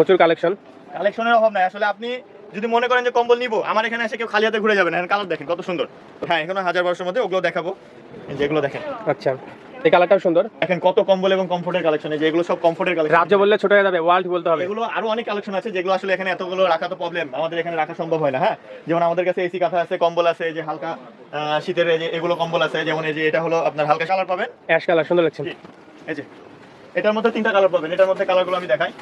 প্রচুর কালেকশন কালেকশনের অভাব নাই। আসলে আপনি যদি মনে করেন যে কম্বল নিবো আমার এখানে এসে কেউ খালি হাতে ঘুরে যাবেন কালার দেখেন কত সুন্দর। হ্যাঁ এখানে হাজার বারোশোর মধ্যে ওগুলো দেখাবো। যেগুলো দেখেন। আচ্ছা এই কালারটাও সুন্দর। দেখেন কত কম্বল এবং কমফোর্টের কালেকশন এই যে এগুলো সব কমফোর্টের কালেকশন রাজ্য বললে ছোট হয়ে যাবে ওয়ার্ল্ড বলতে হবে। এগুলো আরও অনেক কালেকশন আছে যেগুলো আসলে এখানে এতগুলো রাখা তো প্রবলেম আমাদের এখানে রাখা সম্ভব হয় না হ্যাঁ? যেমন আমাদের কাছে এসি কাঁথা আছে কম্বল আছে যে হালকা শীতের যে এগুলো কম্বল আছে। যেমন এই যে এটা হলো আপনার হালকা কালার পাবেন। অ্যাশ কালার সুন্দর লাগছে। এই যে। এটার মধ্যে তিনটা কালার পাবেন। এটার মধ্যে কালারগুলো আমি দেখাই।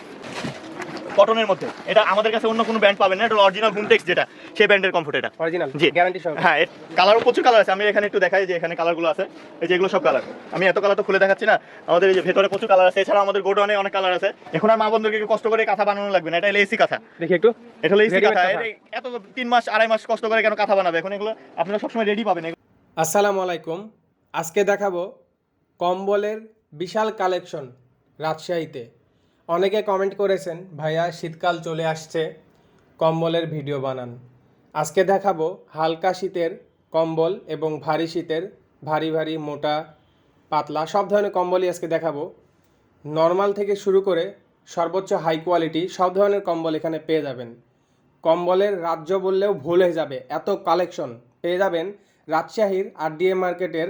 কটনের মধ্যে। এটা আমাদের কাছে অন্য কোনো ব্র্যান্ড পাবেন না এটা অরিজিনাল গুমটেক্স যেটা সেই ব্র্যান্ডের কমফোর্ট এটা। অরিজিনাল জি। গ্যারান্টি সহ হ্যাঁ কালারও প্রচুর কালার আছে আমি এখানে একটু দেখাই যে এখানে কালারগুলো আছে। এই যে এগুলো সব কালার আমি এত কালার তো খুলে দেখাচ্ছি না আমাদের এই যে ভেতরে প্রচুর কালার আছে এছাড়া আমাদের গোডাউনে অনেক কালার আছে। এখন আর মা বন্ধুকে একটু কষ্ট করে কাঁথা বানানো লাগবে না এটা এসি কাঁথা। দেখি একটু। এটা হলো এসি কাঁথা। এত তিন মাস আড়াই মাস কষ্ট করে কেন কাঁথা বানাবে? এখন এগুলো আপনারা সবসময় রেডি পাবেন। আসসালামু আলাইকুম। আজকে দেখাবো কম্বলের বিশাল কালেকশন রাজশাহীতে। অনেকে কমেন্ট করেছেন, ভাইয়া, শীতকাল চলে আসছে, কম্বলের ভিডিও বানান। আজকে দেখাবো হালকা শীতের কম্বল এবং ভারী শীতের ভারী ভারী মোটা পাতলা, সব ধরনের কম্বলই আজকে দেখাবো। নর্মাল থেকে শুরু করে সর্বোচ্চ হাই কোয়ালিটি সব ধরনের কম্বল এখানে পেয়ে যাবেন। কম্বলের রাজ্য বললেও ভুল হয়ে যাবে, এত কালেকশন পেয়ে যাবেন রাজশাহীর আরডিএ মার্কেটের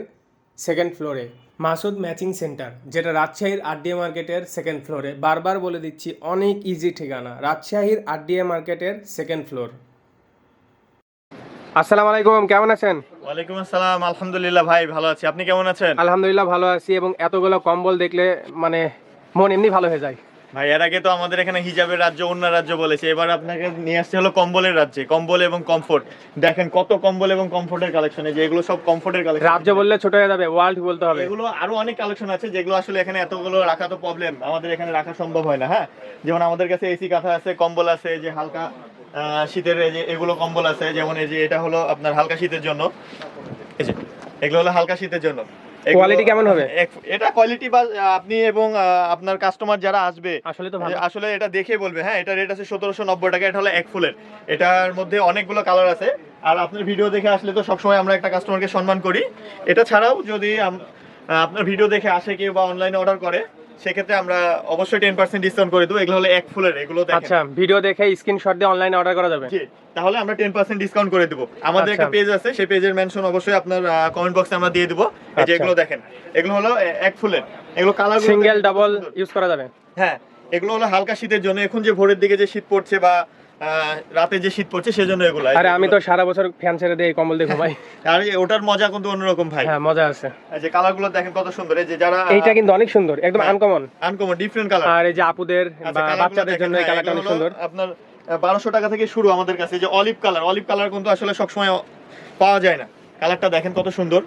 সেকেন্ড ফ্লোরে মাসুদ ম্যাচিং সেন্টার যেটা রাজশাহীর আরডিএ মার্কেটের সেকেন্ড ফ্লোরে বারবার বলে দিচ্ছি অনেক ইজি ঠিকানা। রাজশাহীর আরডিএ মার্কেটের সেকেন্ড ফ্লোর আসসালামু আলাইকুম কেমন আছেন? ওয়ালাইকুম আসসালাম আলহামদুলিল্লাহ ভাই ভালো আছি। আপনি কেমন আছেন? আলহামদুলিল্লাহ ভালো আছি এবং এতগুলো কম্বল দেখলে মানে মন এমনি ভালো হয়ে যায়। ভাই এর আগে তো আমাদের এখানে হিজাবের রাজ্য অন্য রাজ্য বলেছে। এবার আপনাকে নিয়ে আসছে হলো কম্বলের রাজ্যে কম্বল এবং কমফোর্ট। দেখেন কত কম্বল এবং কমফোর্টের কালেকশন যে এগুলো সব কমফোর্টের কালেকশন রাজ্য বললে ছোট হয়ে যাবে ওয়ার্ল্ড বলতে হবে। এগুলো আরও অনেক কালেকশন আছে যেগুলো আসলে এখানে এতগুলো রাখা তো প্রবলেম আমাদের এখানে রাখা সম্ভব হয় না হ্যাঁ? যেমন আমাদের কাছে এসি কাঁথা আছে কম্বল আছে যে হালকা শীতের যে এগুলো কম্বল আছে যেমন এই যে এটা হলো আপনার হালকা শীতের জন্য। এই যে এগুলো হলো হালকা শীতের জন্য। Quality কেমন হবে? এটা কোয়ালিটি বা আপনি এবং আপনার কাস্টমার যারা আসবে আসলে তো আসলে এটা দেখে বলবে হ্যাঁ এটা রেট আছে সতেরোশো নব্বই টাকা এটা হলো এক ফুলের। এটার মধ্যে অনেকগুলো কালার আছে। আর আপনার ভিডিও দেখে আসলে তো সবসময় আমরা একটা কাস্টমারকে সম্মান করি। এটা ছাড়াও যদি আপনার ভিডিও দেখে আসে কেউ বা অনলাইনে অর্ডার করে সেক্ষেত্রে আমরা অবশ্যই টেন পার্সেন্ট ডিসকাউন্ট করে দেবো। এগুলো হলো এক ফুলের এগুলো আচ্ছা ভিডিও দেখে স্ক্রিনশট দিয়ে অনলাইনে অর্ডার করা যাবে। জি, তাহলে আমরা টেন পার্সেন্ট ডিসকাউন্ট করে দেবো। আমাদের একটা আচ্ছা। পেজ আছে সেই পেজের মেনশন অবশ্যই আপনার কমেন্ট বক্সে আমরা দিয়ে দেবো। এই যে আচ্ছা। এগুলো দেখেন এগুলো হলো এক ফুলের। এগুলো কালার সিঙ্গেল ডাবল ইউজ করা যাবে। হ্যাঁ এগুলো হলো হালকা শীতের জন্য। এখন যে ভোরের দিকে যে শীত পড়ছে বা রাতে যে শীত পড়ছে সেজন্য এগুলো। আরে আমি তো সারা বছর ফ্যান ছেড়ে দিয়ে কম্বল দিয়ে ঘুমাই। আর ওটার মজা কিন্তু অন্যরকম ভাই। হ্যাঁ মজা আছে। এই যে কালারগুলো দেখেন কত সুন্দর। এই যে যারা এইটা কিন্তু অনেক সুন্দর একদম। আনকমন আনকমন ডিফারেন্ট কালার আর এই যে আপুদের বা বাচ্চাদের জন্য এই কালারটা অনেক সুন্দর। আপনার বারোশো টাকা থেকে শুরু আমাদের কাছে। এই যে অলিভ কালার অলিভ কালার কিন্তু আসলে সবসময় পাওয়া যায় না। কালারটা দেখেন কত সুন্দর।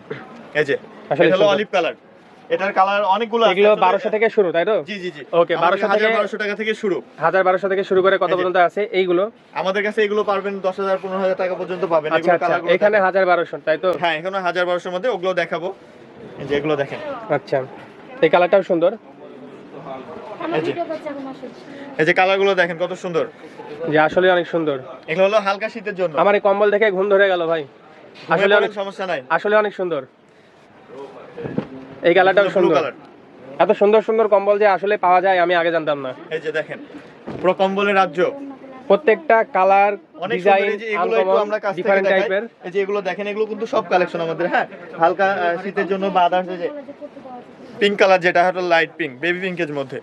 এই যে আসলে এটা হলো অলিভ কালার এটার কালার অনেকগুলো আছে। এগুলো আসলে- বারোশো থেকে শুরু তাই তো? জি জি জি। Okay, 1200 থেকে- বারোশো টাকা থেকে শুরু। হাজার বারোশো থেকে শুরু করে কত পর্যন্ত আছে? এইগুলো? আমাদের কাছে এগুলো পারবেন দশ হাজার পনেরো হাজার টাকা পর্যন্ত পাবেন। আচ্ছা এগুলো আচ্ছা। কালারগুলো এখানে দেখেন। হাজার বারোশো তাই তো? হ্যাঁ এখানে হাজার বারোশোর মধ্যে ওগুলো দেখাবো। এই যে এগুলো দেখেন। আচ্ছা। এই কালারটাও সুন্দর? এই যে। এই যে কালারগুলো দেখেন কত সুন্দর। যে আসলে অনেক সুন্দর। এগুলো হলো হালকা শীতের জন্য। আমার এই কম্বল দেখে ঘুম ধরে গেল ভাই। আসলে অনেক সমস্যা নাই। আসলে অনেক সুন্দর। এই কালারটাও সুন্দর। এত সুন্দর সুন্দর কম্বল যে আসলে পাওয়া যায় আমি আগে জানতাম না। এই যে দেখেন পুরো কম্বলের রাজ্য। প্রত্যেকটা কালার অনেক সুন্দর ডিজাইন এগুলো একটু আমরা কাছ থেকে টাইপের এই যে এগুলো দেখেন এগুলো কিন্তু সব কালেকশন আমাদের হ্যাঁ? হালকা শীতের জন্য বা যে পিঙ্ক কালার যেটা হলো লাইট পিঙ্ক বেবি পিঙ্কের মধ্যে।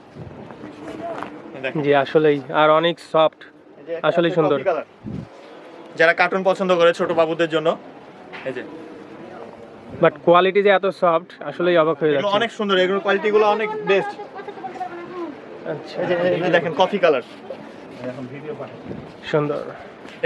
জি আসলেই। আর অনেক সফট আসলেই সুন্দর। যারা কার্টুন পছন্দ করে ছোট বাবুদের জন্য এই যে। বাট কোয়ালিটি যে এত সফট আসলেই অবাক হয়ে যাচ্ছে। অনেক সুন্দর এগুলো কোয়ালিটি গুলো অনেক বেস্ট আচ্ছা। দেখেন কফি কালার সুন্দর।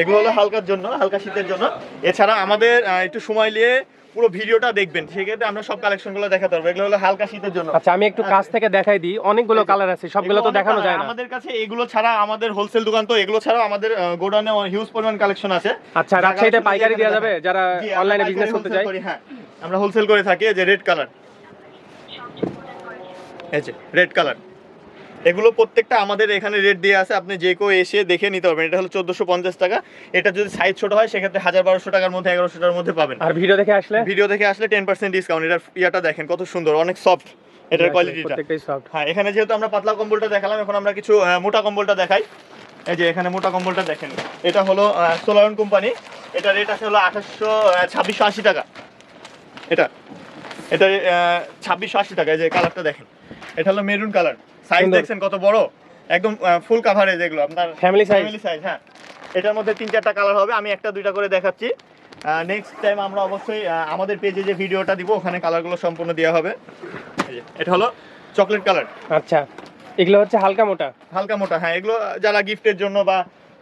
এগুলো হলো হালকার জন্য হালকা শীতের জন্য। এছাড়া আমাদের একটু সময় নিয়ে পুরো ভিডিওটা দেখবেন। সেক্ষেত্রে আমরা সব কালেকশনগুলো দেখাতে পারব। এগুলো হলো হালকা শীতের জন্য। আচ্ছা আমি একটু কাছ থেকে দেখাই দিই। অনেকগুলো কালার আছে সবগুলো তো দেখানো যায় না। আমাদের কাছে এগুলো ছাড়া আমাদের হোলসেল দোকান তো এগুলো ছাড়া আমাদের গোডাউনে হিউজ পরিমাণ কালেকশন আছে। আচ্ছা রাজশাহীতে পাইকারি দেওয়া যাবে যারা অনলাইনে বিজনেস করতে চায়। হ্যাঁ। আমরা হোলসেল করে থাকি এই যে রেড কালার এই যে রেড কালার এগুলো প্রত্যেকটা আমাদের এখানে রেট দিয়ে আছে আপনি যে কেউ এসে দেখে নিতে পারবেন। এটা হলো চোদ্দশো পঞ্চাশ টাকা। এটা যদি সাইজ ছোট হয় সেক্ষেত্রে হাজার বারোশো টাকার মধ্যে এগারোশো টাকার মধ্যে পাবেন। আর ভিডিও দেখে আসলে? ভিডিও দেখে আসলে টেন পার্সেন্ট ডিসকাউন্ট এটার ইয়াটা দেখেন কত সুন্দর অনেক সফট এটার কোয়ালিটিটা সফট হ্যাঁ এখানে যেহেতু আমরা পাতলা কম্বলটা দেখালাম এখন আমরা কিছু মোটা কম্বলটা দেখাই। এই যে এখানে মোটা কম্বলটা দেখেন। এটা হলো সোলারন কোম্পানি এটা রেট আছে হলো আঠাশশো ছাব্বিশশো আশি টাকা। এটা এটা ছাব্বিশশো আশি টাকা যে কালারটা দেখেন। এটা হলো মেরুন কালার সাইজ দেখছেন কত বড়? একদম ফুল কাভারেজ এগুলো আপনার Family size? ফ্যামিলি সাইজ হ্যাঁ। এটার মধ্যে তিন চারটা কালার হবে। আমি একটা দুইটা করে দেখাচ্ছি। নেক্সট টাইম আমরা অবশ্যই আমাদের পেজে যে ভিডিওটা দিব ওখানে কালারগুলো সম্পূর্ণ দেওয়া হবে। এটা হলো চকলেট কালার আচ্ছা। এগুলো হচ্ছে হালকা মোটা। হালকা মোটা হ্যাঁ। এগুলো যারা গিফটের জন্য বা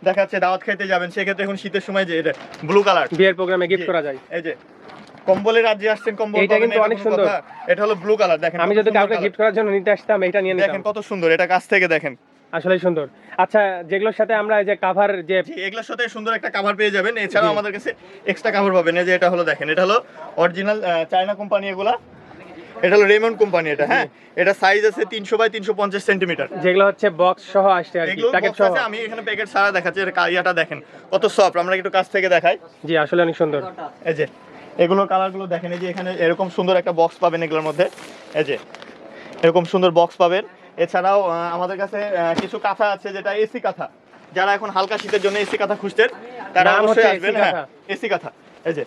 দেখা যাচ্ছে দাওয়াত খাইতে যাবেন সেক্ষেত্রে এখন শীতের সময় যে এটা ব্লু কালার বিয়ের প্রোগ্রামে গিফট করা যায়। এই যে কম্বলের রাজ্যে আসছেন কম্বল পাবেন, কিন্তু অনেক সুন্দর। এটা হলো ব্লু কালার দেখেন আমি যদি কাউকে গিফট করার জন্য নিতে আসতাম এটা নিয়ে দেখেন কত সুন্দর এটা কাছ থেকে দেখেন। আসলেই সুন্দর। আচ্ছা যেগুলোর সাথে আমরা এই যে কাভার যে এগুলোর সাথে সুন্দর একটা কভার পেয়ে যাবেন। এছাড়াও আমাদের কাছে এক্সট্রা কভার পাবেন। এই যে এটা হলো দেখেন এটা হলো অরিজিনাল চায়না কোম্পানি এগুলা। এটা হলো রেমন কোম্পানি এটা হ্যাঁ? এটা সাইজ আছে তিনশো বাই তিনশো পঞ্চাশ সেন্টিমিটার যেগুলো হচ্ছে বক্স সহ আসছে আর কি প্যাকেট সহ। আমি এখানে প্যাকেট সারা দেখাচ্ছি এর দেখেন কত সফট আমরা একটু কাছ থেকে দেখাই। জি আসলে অনেক সুন্দর। এই যে এগুলোর কালারগুলো দেখেন এই যে এখানে এরকম সুন্দর একটা বক্স পাবেন এগুলোর মধ্যে। এই যে এরকম সুন্দর বক্স পাবেন। এছাড়াও আমাদের কাছে কিছু কাঁথা আছে যেটা এসি কাঁথা। যারা এখন হালকা শীতের জন্য এসি কাঁথা খুঁজতেন তারা অবশ্যই আসবেন হ্যাঁ এসি কাঁথা। এই যে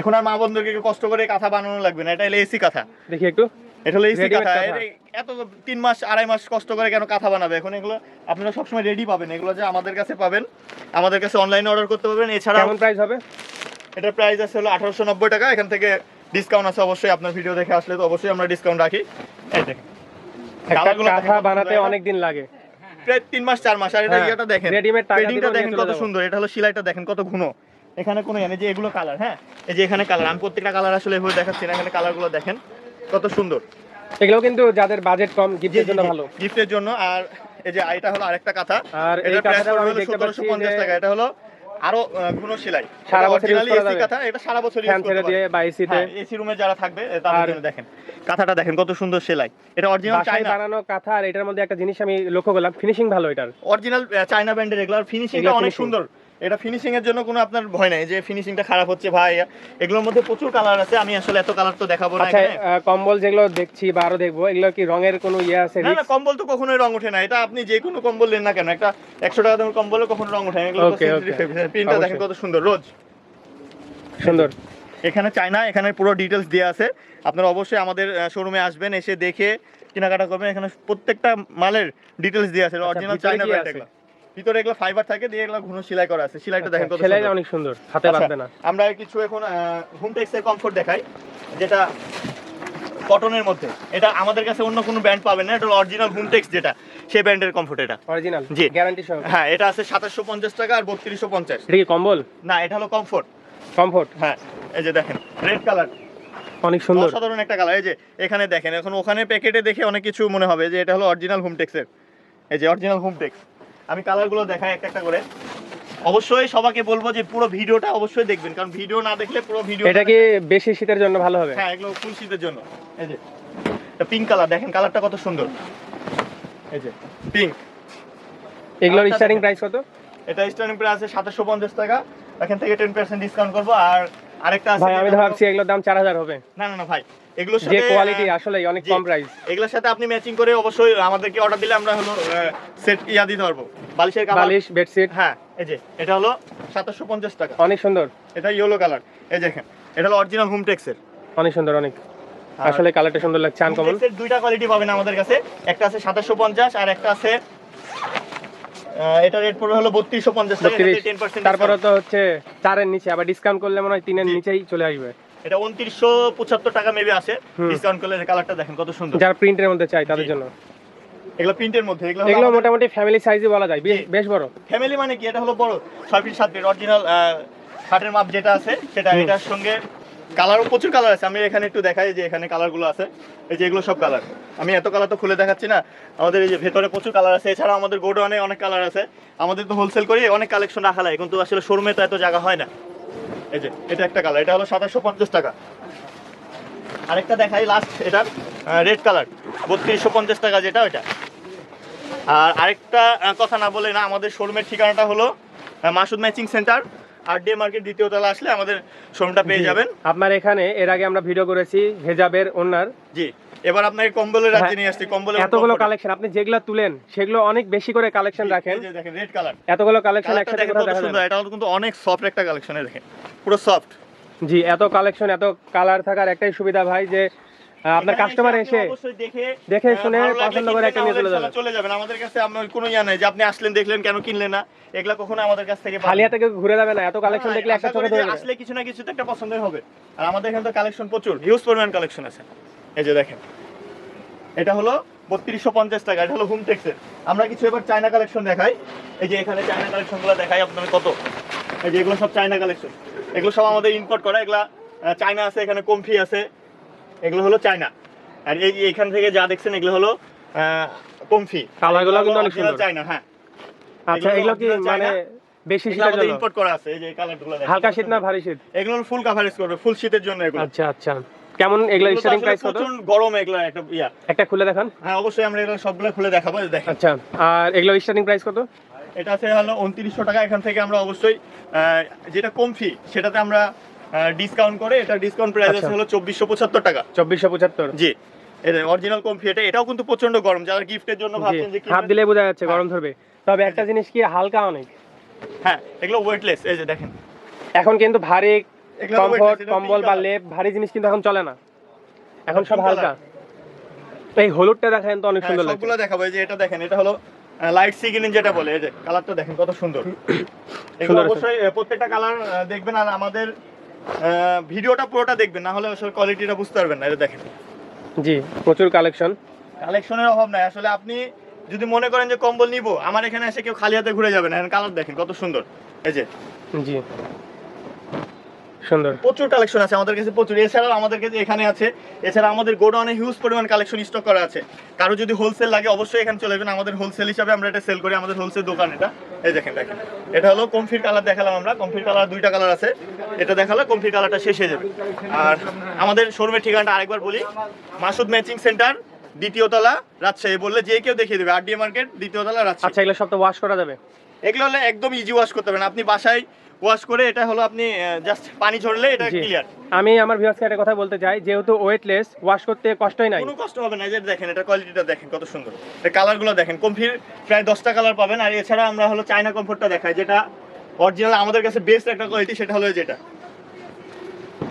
এখন আর মা বন্ধুদেরকে একটু কষ্ট করে কাঁথা বানানো লাগবে না এটা হলো এসি কাঁথা। দেখি একটু। এটা হলো এসি কাঁথা। কাঁথা। এত তিন মাস আড়াই মাস কষ্ট করে কেন কাঁথা বানাবে? এখন এগুলো আপনারা সবসময় রেডি পাবেন এগুলো যে আমাদের কাছে পাবেন আমাদের কাছে অনলাইনে অর্ডার করতে পারবেন। এছাড়া কেমন প্রাইস হবে? এটার প্রাইস আছে হলো আঠারোশো নব্বই টাকা। এখান থেকে ডিসকাউন্ট আছে অবশ্যই আপনার ভিডিও দেখে আসলে তো অবশ্যই আমরা ডিসকাউন্ট রাখি। এই দেখেন। কাঁথা বানাতে অনেক দিন লাগে। প্রায় তিন মাস চার মাস। আর এটা হ্যাঁ, ইয়েটা দেখেন readymade টাকা পেডিংটা দিলেও নিয়ে দেখেন কত সুন্দর। এটা হলো সেলাইটা দেখেন কত ঘন। এখানে কোনো এনে যে এগুলো কালার হ্যাঁ? এই যে এখানে কালার আমি প্রত্যেকটা কালার আসলে এভাবে দেখাচ্ছি না এখানে কালারগুলো দেখেন কত সুন্দর। এগুলো কিন্তু যাদের বাজেট কম গিফটের জন্য ভালো। গিফটের জন্য আর এই যে হলো আরেকটা কাঁথা। আর প্রাইস হলো টাকা। এটা হলো আরও ঘন সেলাই। সারা বছর যাবে। কাঁথা এটা সারা বছর ফ্যান ছেড়ে দিয়ে বা এসিতে হ্যাঁ এসি রুমে যারা থাকবে তাদের জন্য দেখেন। কাঁথাটা দেখেন কত সুন্দর সেলাই। এটা অরিজিনাল চায়না বানানো কাঁথা আর এটার মধ্যে একটা জিনিস আমি লক্ষ্য করলাম ফিনিশিং ভালো এটার। অরিজিনাল চায়না ব্র্যান্ডের এগুলো ফিনিশিংটা অনেক সুন্দর। এটা ফিনিশিং এর জন্য কোনো আপনার ভয় নাই যে ফিনিশিংটা খারাপ হচ্ছে ভাই। এগুলোর মধ্যে প্রচুর কালার আছে আমি আসলে এত কালার তো দেখাবো না আচ্ছা এখানে। কম্বল যেগুলো দেখছি বা আরও দেখব এগুলো কি রঙের কোনো ইয়ে আছে? না না কম্বল তো কখনোই রং ওঠে না। এটা আপনি যে কোনো কম্বল নেন না কেন একটা একশো টাকা দামের কম্বলে কখনো রং ওঠে না। এগুলো. প্রিন্টটা দেখেন কত সুন্দর রোজ। সুন্দর। এখানে চায়না এখানে পুরো ডিটেলস দেওয়া আছে। আপনারা অবশ্যই আমাদের শোরুমে আসবেন এসে দেখে কেনাকাটা করবেন। এখানে প্রত্যেকটা মালের ডিটেলস দেওয়া আছে। অরিজিনাল আচ্ছা, চায়না ব্র্যান্ড ভিতরে এগুলো ফাইবার থাকে দিয়ে এগুলো ঘন সেলাই করা আছে। সেলাইটা দেখেন কত আচ্ছা, সেলাইটা অনেক সুন্দর হাতে আচ্ছা, বাঁধবে না। আমরা কিছু এখন হোম টেক্সের কমফোর্ট দেখাই যেটা কটনের মধ্যে। এটা আমাদের কাছে অন্য কোনো ব্র্যান্ড পাবেন না এটা অরিজিনাল হোম টেক্স যেটা সেই ব্র্যান্ডের কমফোর্ট এটা। অরিজিনাল জি। গ্যারান্টি সহ। হ্যাঁ এটা আছে সাতাশশো পঞ্চাশ টাকা আর বত্রিশশো পঞ্চাশ। এটা কি কম্বল? না এটা হলো কমফোর্ট কমফোর্ট হ্যাঁ এই যে দেখেন রেড কালার অনেক সুন্দর। অসাধারণ একটা কালার এই যে এখানে দেখেন এখন ওখানে প্যাকেটে দেখে অনেক কিছু মনে হবে যে এটা হলো অরিজিনাল হোমটেক্সের এই যে অরিজিনাল হোমটেক্স আমি কালারগুলো দেখাই একটা একটা করে। অবশ্যই সবাইকে বলব যে পুরো ভিডিওটা অবশ্যই দেখবেন কারণ ভিডিও না দেখলে পুরো ভিডিও এটা কি বেশি শীতের জন্য ভালো হবে? হ্যাঁ এগুলো ফুল শীতের জন্য। এই যে এটা পিঙ্ক কালার দেখেন কালারটা কত সুন্দর। এই যে পিঙ্ক এগুলোর আচ্ছা, স্টার্টিং দেখেন। প্রাইস কত? এটা স্টার্টিং প্রাইস আছে সাতাশশো পঞ্চাশ টাকা। এখান থেকে টেন পার্সেন্ট ডিসকাউন্ট করব। আর আরেকটা আছে ভাই আমি ভাবছি এগুলোর দাম চার হাজার হবে। না না না ভাই। এগুলোর যে সাথে কোয়ালিটি আসলে অনেক কম প্রাইস এগুলোর সাথে আপনি ম্যাচিং করে অবশ্যই আমাদেরকে অর্ডার দিলে আমরা হলো সেট ইয়া দিতে পারব বালিশের বালিশ বেডশিট হ্যাঁ এই যে এটা হলো সাতাশশো পঞ্চাশ টাকা। অনেক সুন্দর। এটা ইয়েলো কালার এই দেখেন এটা হলো অরিজিনাল হোমটেক্সের অনেক সুন্দর অনেক। আসলে কালারটা সুন্দর লাগছে আনকমন হোমটেক্সের দুইটা কোয়ালিটি পাবেন আমাদের কাছে। একটা আছে সাতাশশো পঞ্চাশ আর একটা আছে এটা রেট পড়বে হলো বত্রিশশো পঞ্চাশ টাকা। তারপরে তো হচ্ছে চারের নিচে আবার ডিসকাউন্ট করলে মনে হয় তিনের। নিচেই চলে আসবে। এটা উনত্রিশশো পঁচাত্তর টাকা মেবি আছে। ডিসকাউন্ট করলে কালারটা দেখেন কত সুন্দর। যারা প্রিন্টের মধ্যে চাই তাদের জন্য। এগুলো প্রিন্টের মধ্যে এগুলো এগুলো মোটামুটি ফ্যামিলি সাইজে বলা যায় বেশ- বড়। ফ্যামিলি মানে কি? এটা হলো বড় ছয় ফিট সাত ফিট অরিজিনাল খাটের মাপ যেটা আছে সেটা এটার সঙ্গে কালারও প্রচুর কালার আছে। আমি এখানে একটু দেখাই যে এখানে কালারগুলো আছে। এই যে এগুলো সব কালার আমি এত কালার তো খুলে দেখাচ্ছি না। আমাদের এই যে ভেতরে প্রচুর কালার আছে। এছাড়া আমাদের গোডাউনে অনেক কালার আছে। আমাদের তো হোলসেল করি অনেক কালেকশন রাখা লাগে কিন্তু আসলে শোরুমে তো এত জায়গা হয় না। এই যে, এটা একটা কালার, এটা হলো সাতাশশো পঞ্চাশ টাকা। আরেকটা দেখাই লাস্ট এটা রেড কালার বত্রিশশো পঞ্চাশ টাকা যেটা, ওইটা। আর আরেকটা কথা না বলে না, আমাদের শোরুমের ঠিকানাটা হলো Masud matching centre RDA market দ্বিতীয় তলা আসলে আমাদের শোরুমটা পেয়ে যাবেন। আপনার এখানে এর আগে আমরা ভিডিও করেছি হেজাবের ওনার। জি। এবার আপনাকে কম্বলের রাজ্যে হ্যাঁ, নিয়ে আসছি। কম্বলের এতগুলো কালেকশন আপনি যেগুলো তুলেন সেগুলো অনেক বেশি করে কালেকশন রাখেন। দেখেন রেড কালার এতগুলো কালেকশন একসাথে দেখেন দেখা যায় এটা কিন্তু অনেক সফট একটা কালেকশন দেখেন। পুরো সফট জি এত কালেকশন এত কালার থাকার একটাই সুবিধা ভাই যে আপনার কাস্টমার এসে দেখে দেখে শুনে পছন্দ করে একটা নিয়ে চলে যাবেন। চলে যাবেন। আমাদের কাছে আপনার কোনো ইয়া নেই যে আপনি আসলেন দেখলেন কেন কিনলেন না এগুলা কখনো আমাদের কাছ থেকে খালি হাতে ঘুরে যাবে না এত কালেকশন হ্যাঁ, দেখলে একটা চোখে ধরে। আসলে কিছু না কিছু তো একটা পছন্দের হবে। আর আমাদের এখানে তো কালেকশন প্রচুর হিউজ পরিমাণ কালেকশন আছে। এই যে দেখেন এটা হলো বত্রিশশো পঞ্চাশ টাকা এটা হলো হোম টেক্সের আমরা কিছু এবার চায়না কালেকশন দেখাই। এই যে এখানে চায়না কালেকশনগুলো দেখাই আপনাদের কত? এই যে এগুলো সব চায়না কালেকশন এগুলো সব আমাদের ইম্পোর্ট করা এগুলা চায়না আছে এখানে কমফি আছে। এগুলো হলো চায়না। আর এই এখান থেকে যা দেখছেন এগুলো হলো কমফি কালারগুলো কিন্তু অনেক সুন্দর। চায়না হ্যাঁ। আচ্ছা এগুলো কি মানে বেশি শীতের আমাদের জন্য? ইম্পোর্ট করা আছে এই যে কালারগুলো হালকা শীত না ভারী শীত? এগুলো ফুল কাভারেজ করবে ফুল শীতের জন্য এগুলো। আচ্ছা আচ্ছা। কেমন এগুলো স্টার্টিং প্রাইস কত? প্রচুর গরম এগুলো একটা ইয়া। একটা খুলে দেখান। হ্যাঁ অবশ্যই আমরা এগুলো সবগুলো খুলে দেখাবো দেখেন। আচ্ছা আর এগুলো স্টার্টিং প্রাইস কত? এটা আছে হলো উনত্রিশশো টাকা এখান থেকে আমরা অবশ্যই যেটা কমফি সেটাতে আমরা ডিসকাউন্ট করে এটা ডিসকাউন্ট প্রাইস আছে আচ্ছা। হলো চব্বিশশো পঁচাত্তর টাকা। চব্বিশশো পঁচাত্তর? জি। এটা অরিজিনাল কম এটা এটাও কিন্তু প্রচণ্ড গরম। যারা গিফটের জন্য ভাবছেন যে হাত দিলে বোঝা যাচ্ছে হ্যাঁ। গরম ধরবে। তবে একটা জিনিস কি হালকা অনেক। হ্যাঁ এগুলো ওয়েটলেস এই যে দেখেন। এখন কিন্তু ভারী কমফোর্ট কম্বল বা লেপ ভারী জিনিস কিন্তু এখন চলে না। এখন সব হালকা। এই হলুদটা দেখেন তো অনেক হ্যাঁ, সুন্দর লাগছে। সবগুলো দেখাবো। এই যে এটা দেখেন এটা হলো লাইট সি গ্রিন যেটা বলে এই যে কালারটা দেখেন কত সুন্দর। এগুলো অবশ্যই প্রত্যেকটা কালার দেখবেন। আর আমাদের ভিডিওটা পুরোটা দেখবেন না হলে আসলে কোয়ালিটিটা বুঝতে পারবেন না এটা দেখেন। জি প্রচুর কালেকশন কালেকশনের অভাব নাই। আসলে আপনি যদি মনে করেন যে কম্বল নিব আমার এখানে এসে কেউ খালি হাতে ঘুরে যাবে না। কালার দেখেন কত সুন্দর। এই যে। জি। সুন্দর। প্রচুর কালেকশন আছে আমাদের কাছে প্রচুর। এছাড়াও আমাদের কাছে এখানে আছে এছাড়া আমাদের গোডাউনে হিউজ পরিমাণ কালেকশন স্টক করা আছে। কারও যদি হোলসেল লাগে অবশ্যই এখানে চলে যাবেন আমাদের হোলসেল হিসাবে আমরা এটা সেল করি আমাদের হোলসেল দোকান এটা। এই দেখেন দেখেন। এটা হলো কমফির কালার দেখালাম আমরা। কমফির কালার দুইটা কালার আছে। এটা দেখালে কমফির কালারটা শেষ হয়ে যাবে। আর আমাদের শোরুমের ঠিকানাটা আরেকবার বলি। মাসুদ ম্যাচিং সেন্টার দ্বিতীয় তলা রাজশাহী। বললে যে কেউ দেখিয়ে দেবে। আরডিএ মার্কেট দ্বিতীয় তলা রাজশাহী। আচ্ছা এগুলো সব তো ওয়াশ করা যাবে? এগুলো হলে একদম ইজি ওয়াশ করতে পারেন আপনি বাসায় ওয়াশ করে এটা হলো আপনি জাস্ট পানি ঝরলে এটা ক্লিয়ার আমি আমার ভিউয়ার্সকে একটা কথা বলতে চাই যেহেতু ওয়েটলেস ওয়াশ করতে কষ্টই নাই। কোনো কষ্ট হবে না যে দেখেন এটা কোয়ালিটিটা দেখেন কত সুন্দর। এই কালারগুলো দেখেন কমফির প্রায় দশটা কালার পাবেন। আর এছাড়া আমরা হলো চায়না কমফোর্টটা দেখাই যেটা অরিজিনাল আমাদের কাছে বেস্ট একটা কোয়ালিটি সেটা হলো যেটা।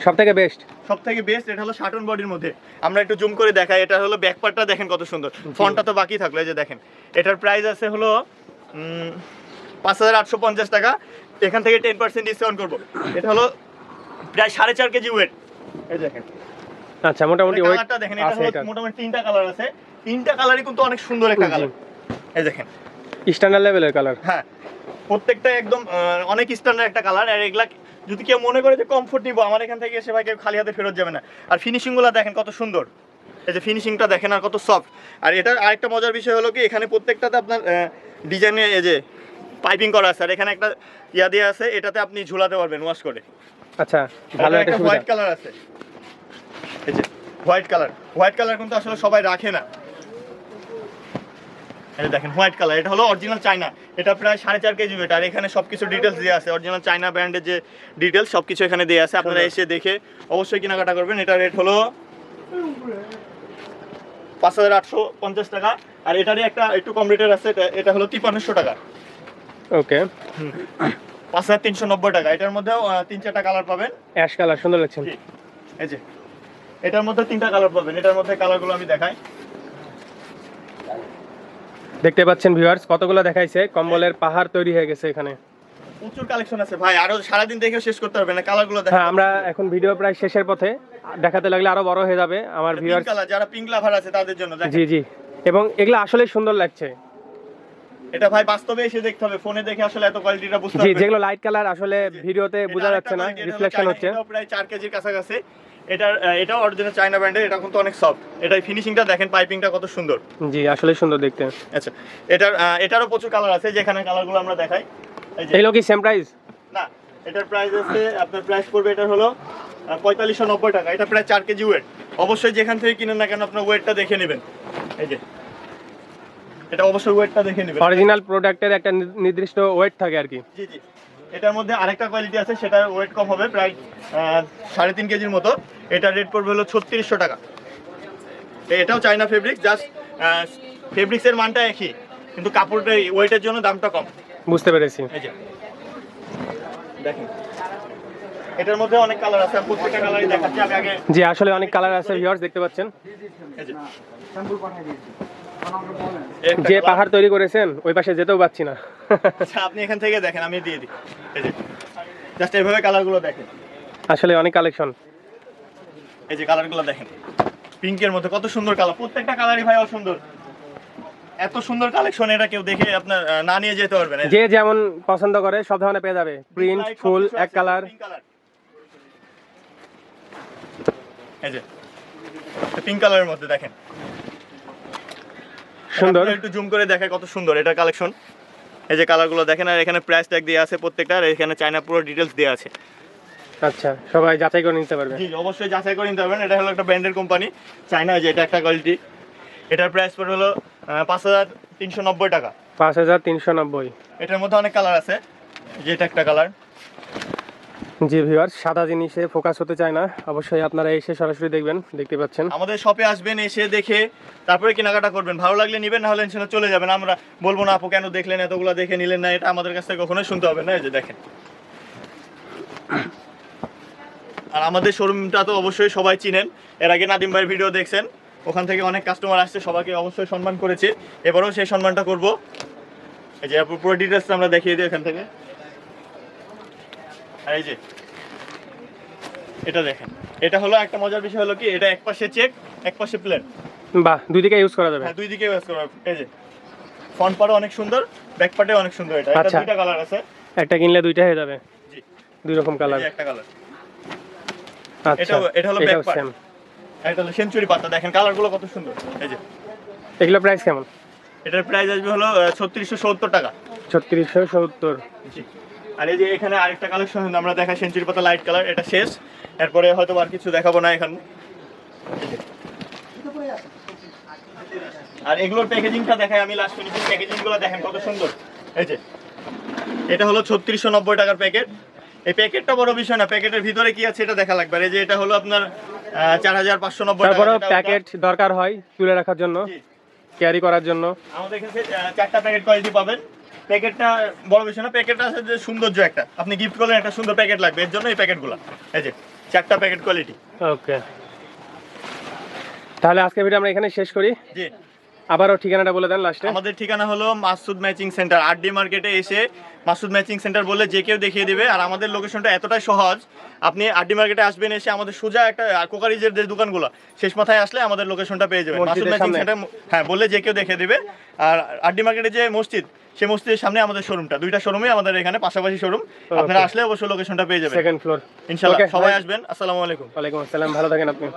সব থেকে বেস্ট সব থেকে বেস্ট এটা হলো শাটন বডির মধ্যে। আমরা একটু জুম করে দেখাই এটা হলো ব্যাক পার্টটা দেখেন কত সুন্দর। ফ্রন্টটা তো বাকি থাকল এই যে দেখেন। এটার প্রাইস আছে হলো উম, পাঁচ হাজার আটশো পঞ্চাশ টাকা। এখান থেকে টেন পার্সেন্ট ডিসকাউন্ট করব। এটা হলো প্রায় সাড়ে চার কেজি ওয়েট এই দেখেন। আচ্ছা মোটামুটি কালারটা দেখেন এটা হলো মোটামুটি তিনটা কালার আছে। তিনটা কালারই কিন্তু অনেক সুন্দর একটা কালার এই দেখেন। স্ট্যান্ডার্ড লেভেলের কালার হ্যাঁ প্রত্যেকটা একদম অনেক স্ট্যান্ডার্ড একটা কালার আর এগুলা যদি কেউ মনে করে যে কমফোর্ট নিবো আমার এখান থেকে এসে ভাই কেউ খালি হাতে ফেরত যাবে না। আর ফিনিশিংগুলো দেখেন কত সুন্দর। এই যে ফিনিশিংটা দেখেন আর কত সফট আর এটার আরেকটা মজার বিষয় হলো কি এখানে প্রত্যেকটাতে আপনার ডিজাইনে এই যে পাইপিং করা আছে। আর এখানে একটা ইয়া দেওয়া আছে এটাতে আপনি ঝুলাতে পারবেন ওয়াশ করে। আচ্ছা ভালো একটা হোয়াইট কালার আছে। এই যে হোয়াইট কালার হোয়াইট কালার কিন্তু আসলে সবাই রাখে না। এটা দেখেন হোয়াইট কালার এটা হলো অরিজিনাল চায়না এটা প্রায় সাড়ে চার কেজি ওয়েট আর এখানে সবকিছু ডিটেলস দেওয়া আছে। অরিজিনাল চায়না ব্র্যান্ডের যে ডিটেলস সবকিছু এখানে দেওয়া আছে। আপনারা এসে দেখে অবশ্যই কেনাকাটা করবেন। এটা রেট হলো পাঁচ হাজার আটশো পঞ্চাশ টাকা। আর এটারই একটা একটু কম রেটের আছে। এটা- এটা হলো তিপ্পান্নশো টাকা। ওকে পাঁচ হাজার তিনশো নব্বই টাকা। এটার মধ্যেও তিন চারটা কালার পাবেন। অ্যাশ কালার সুন্দর লাগছে। এই যে এটার মধ্যে তিনটা কালার পাবেন। এটার মধ্যে কালারগুলো আমি দেখাই। দেখতে পাচ্ছেন ভিউয়ার্স কতগুলো দেখাইছে? কম্বলের পাহাড় তৈরি হয়ে গেছে এখানে। প্রচুর কালেকশন আছে। ভাই আরও সারাদিন দেখেও শেষ করতে পারবেন না। কালারগুলো দেখেন হ্যাঁ আমরা এখন ভিডিও প্রায় শেষের পথে। দেখাতে লাগলে আরও বড় হয়ে যাবে আমার ভিউয়ার্স যারা পিঙ্ক লাভার আছে তাদের জন্য জি জি। এবং এগুলো আসলে সুন্দর লাগছে। এটা ভাই বাস্তবে এসে দেখতে হবে ফোনে দেখে আসলে এত কোয়ালিটিটা বুঝতে জি যেগুলো লাইট কালার আসলে ভিডিওতে এটা বোঝা যাচ্ছে না এটা রিফ্লেকশন হচ্ছে। প্রায় চার কেজির কাছাকাছি। এটার আহ, এটাও অরিজিনাল চায়না ব্র্যান্ডের এটা কিন্তু অনেক সফট এটার ফিনিশিংটা দেখেন পাইপিংটা কত সুন্দর। জি আসলে সুন্দর দেখতে। আচ্ছা এটার এটারও প্রচুর কালার আছে যেখানে কালারগুলো আমরা দেখাই। এই যে এগুলো কি সেম প্রাইস না এটার প্রাইস আছে আপনার প্রাইস পড়বে এটা হলো পঁয়তাল্লিশশো নব্বই টাকা। এটা প্রায় চার কেজি ওয়েট অবশ্যই যেখান থেকে কিনেন না কেন আপনার ওয়েটটা দেখে নেবেন। এই যে এটা অবশ্যই ওয়েটটা দেখে নেবেন। অরিজিনাল প্রোডাক্টের একটা নির্দিষ্ট ওয়েট থাকে আর কি। জি জি। এটার মধ্যে আরেকটা কোয়ালিটি আছে সেটার ওয়েট কম হবে প্রায় সাড়ে তিন কেজির মতো। এটার রেট পড়বে হলো ছত্রিশশো টাকা। এটাও চাইনা ফেব্রিক জাস্ট ফেব্রিক্সের মানটা একই কিন্তু কাপড়টা ওয়েটের জন্য দামটা কম। বুঝতে পেরেছি। এই যে দেখেন। এটার মধ্যে অনেক কালার আছে প্রত্যেকটা কালারই দেখাচ্ছি আমি আগে জি আসলে অনেক কালার আছে ভিউয়ার্স দেখতে পাচ্ছেন। এই যে। এই একটা যে পাহাড় তৈরি করেছেন ওই পাশে যেতেও পাচ্ছি না। আচ্ছা আপনি এখান থেকে দেখেন আমি দিয়ে দিই। জাস্ট এইভাবে কালারগুলো দেখেন। আসলে অনেক কালেকশন। এই যে কালারগুলো দেখেন। পিঙ্কের মধ্যে কত সুন্দর কালার প্রত্যেকটা কালারই ভাই সুন্দর এত সুন্দর কালেকশন এটা কেউ দেখে আপনার না নিয়ে যেতে পারবেন। এই যে। যেমন পছন্দ করে সব ধরনের পেয়ে যাবে। প্রিন্ট ফুল এক কালার এই যে পিঙ্ক কালারের মধ্যে দেখেন। সুন্দর। একটু জুম করে দেখে কত সুন্দর এটা কালেকশন এই যে কালারগুলো দেখেন আর এখানে প্রাইস ট্যাগ দেওয়া আছে প্রত্যেকটা আর এখানে চায়না পুরো ডিটেলস দেওয়া আছে। আচ্ছা সবাই যাচাই করে নিতে পারবে। জি অবশ্যই যাচাই করে নিতে পারবেন। এটা হলো একটা ব্র্যান্ডের কোম্পানি চায়না যে এটা একটা কোয়ালিটি এটার প্রাইস পড়ে হলো পাঁচ হাজার তিনশো নব্বই টাকা। পাঁচ হাজার তিনশো নব্বই। এটার মধ্যে অনেক কালার আছে যে এটা একটা কালার জি ভিউয়ার্স, সাদা জিনিসে ফোকাস হতে চায় না। অবশ্যই আপনারা এসে সরাসরি দেখবেন, দেখতে পাচ্ছেন। আমাদের শপে আসবেন, এসে দেখে তারপরে কেনাকাটা করবেন। ভালো লাগলে নিবেন না হলে ইনশাল্লাহ চলে যাবেন। আমরা বলব না, আপু, কেন দেখলেন? এতগুলো দেখে নিলেন না। এটা আমাদের কাছ থেকে কখনোই শুনতে হবে না। এই যে দেখেন। আর আমাদের শোরুমটা তো অবশ্যই সবাই চিনেন। এর আগে নাদিম ভাইয়ের ভিডিও দেখছেন। ওখান থেকে অনেক কাস্টমার আসছে, সবাইকে অবশ্যই সম্মান করেছি। এবারেও সেই সম্মানটা করব। এই যে পুরো ডিটেলসটা আমরা দেখিয়ে দিই এখান থেকে। আর এই যে এটা দেখেন। এটা হলো একটা মজার বিষয় হলো কি এটা এক পাশে চেক এক পাশে প্লেন বাহ দুই দিকে ইউজ করা যাবে। হ্যাঁ দুই দিকে ইউজ করা হবে। এই যে ফ্রন্ট পার্টে অনেক সুন্দর ব্যাক পার্টে অনেক সুন্দর এটা। এটা আচ্ছা। দুইটা কালার আছে। একটা কিনলে দুইটা হয়ে যাবে। জি। দুই রকম কালার একটা কালার আচ্ছা এটা- এটা হলো part। সেম এটা হলো সেঞ্চুরি পাতা। দেখেন কালারগুলো কত সুন্দর। এই যে। এগুলো প্রাইস কেমন? এটার প্রাইস আসবে হলো ছত্রিশশো সত্তর টাকা। ছত্রিশশো সত্তর। জি। আর এই যে এখানে আরেকটা কালেকশন আমরা দেখা সেঞ্চুরি পাতা লাইট কালার এটা শেষ। এরপরে হয়তো আর কিছু দেখাবো না এখন। আর এগুলোর প্যাকেজিংটা দেখাই আমি লাস্ট ফিনিশিং প্যাকেজিংগুলো দেখেন কত সুন্দর। এই যে এটা হলো ছত্রিশশো নব্বই টাকার প্যাকেট এই প্যাকেটটা বড় বিষয় না প্যাকেটের ভিতরে কি আছে এটা দেখা লাগবে। আর এই যে এটা হলো আপনার চার হাজার পাঁচশো নব্বই প্যাকেট দরকার হয় তুলে রাখার জন্য ক্যারি করার জন্য। আমাদের আহ, চারটা প্যাকেট কোয়ালিটি পাবেন। প্যাকেটটা বড় বিষয় না প্যাকেটটা আছে যে সৌন্দর্য একটা। আপনি গিফট করলেন একটা সুন্দর প্যাকেট লাগবে এর জন্য এই প্যাকেটগুলো। এই যে চারটা প্যাকেট কোয়ালিটি ওকে তাহলে আজকে ভিডিও আমরা এখানে শেষ করি। জি। আবারও ঠিকানাটা বলে দেন লাস্টে আমাদের ঠিকানা হলো Masud matching centre. R D মার্কেটে এসে মাসুদ ম্যাচিং সেন্টার বললে যে কেউ দেখিয়ে দিবে। আর আমাদের লোকেশনটা এতটাই সহজ আপনি আর ডি মার্কেটে আসবেন এসে আমাদের সোজা একটা কোকারিজের যে দোকানগুলো শেষ মাথায় আসলে আমাদের লোকেশনটা পেয়ে যাবেন। মাসুদ ম্যাচিং সেন্টার হ্যাঁ বললে যে কেউ দেখিয়ে দিবে। আর আর ডি মার্কেটে যে মসজিদ সেই মসজিদের সামনে আমাদের শোরুমটা দুইটা শোরুমে আমাদের এখানে পাশাপাশি শোরুম আপনারা আসলে অবশ্যই লোকেশনটা পেয়ে যাবেন। সেকেন্ড ফ্লোর ইনশাআল্লাহ সবাই. আসবেন। আসসালামু আলাইকুম। ওয়ালাইকুম আসসালাম ভালো থাকেন আপনি।